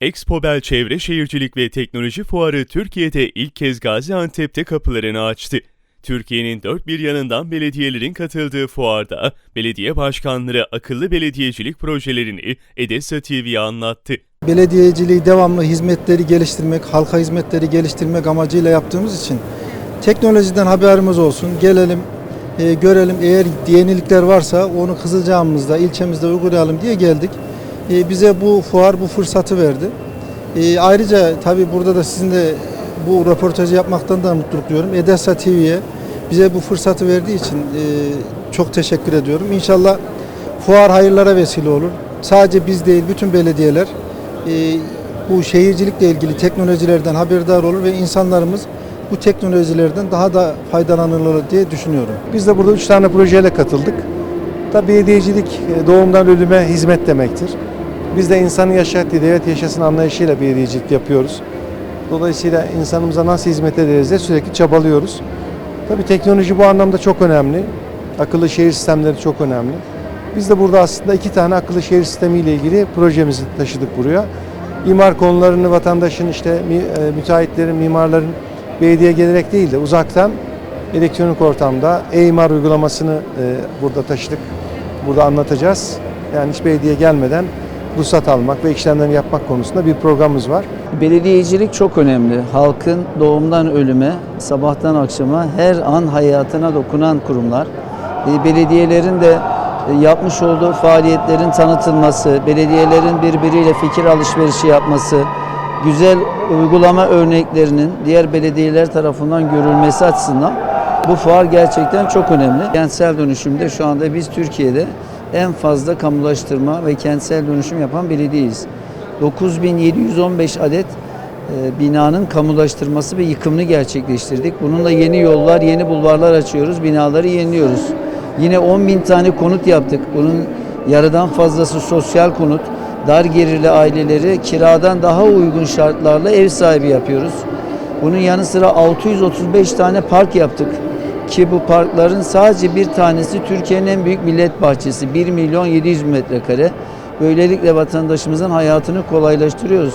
Expobel Çevre Şehircilik ve Teknoloji Fuarı Türkiye'de ilk kez Gaziantep'te kapılarını açtı. Türkiye'nin dört bir yanından belediyelerin katıldığı fuarda belediye başkanları akıllı belediyecilik projelerini Edessa TV'ye anlattı. Belediyeciliği devamlı hizmetleri geliştirmek, halka hizmetleri geliştirmek amacıyla yaptığımız için teknolojiden haberimiz olsun, gelelim, e, görelim. Eğer yenilikler varsa onu Kızılcahamamızda, ilçemizde uygulayalım diye geldik. E, bize bu fuar bu fırsatı verdi. E, ayrıca tabii burada da sizin de bu röportajı yapmaktan da mutluluk duyuyorum. Edessa TV'ye bize bu fırsatı verdiği için e, çok teşekkür ediyorum. İnşallah fuar hayırlara vesile olur. Sadece biz değil, bütün belediyeler bu şehircilikle ilgili teknolojilerden haberdar olur ve insanlarımız bu teknolojilerden daha da faydalanırlar diye düşünüyorum. Biz de burada üç tane projeyle katıldık. Tabii belediyecilik doğumdan ölüme hizmet demektir. Biz de insanın yaşattığı devlet yaşasın anlayışıyla belediyecilik yapıyoruz. Dolayısıyla insanımıza nasıl hizmet ederiz diye sürekli çabalıyoruz. Tabii teknoloji bu anlamda çok önemli. Akıllı şehir sistemleri çok önemli. Biz de burada aslında iki tane akıllı şehir sistemi ile ilgili projemizi taşıdık buraya. İmar konularını vatandaşın işte e, müteahhitlerin, mimarların belediye gelerek değil de uzaktan elektronik ortamda e-imar uygulamasını e, burada taşıdık. Burada anlatacağız. Yani hiç belediye gelmeden ruhsat almak ve işlemlerini yapmak konusunda bir programımız var. Belediyecilik çok önemli. Halkın doğumdan ölüme, sabahtan akşama her an hayatına dokunan kurumlar. E, Belediyelerin de e, yapmış olduğu faaliyetlerin tanıtılması, belediyelerin birbiriyle fikir alışverişi yapması, güzel uygulama örneklerinin diğer belediyeler tarafından görülmesi açısından bu fuar gerçekten çok önemli. Kentsel dönüşümde şu anda biz Türkiye'de en fazla kamulaştırma ve kentsel dönüşüm yapan belediyeyiz. 9715 adet e, binanın kamulaştırması ve yıkımını gerçekleştirdik. Bununla yeni yollar, yeni bulvarlar açıyoruz, binaları yeniliyoruz. Yine 10 bin tane konut yaptık. Bunun yarıdan fazlası sosyal konut. Dar gelirli aileleri kiradan daha uygun şartlarla ev sahibi yapıyoruz. Bunun yanı sıra 635 tane park yaptık. Ki bu parkların sadece bir tanesi Türkiye'nin en büyük millet bahçesi. 1 milyon 700 bin metrekare. Böylelikle vatandaşımızın hayatını kolaylaştırıyoruz.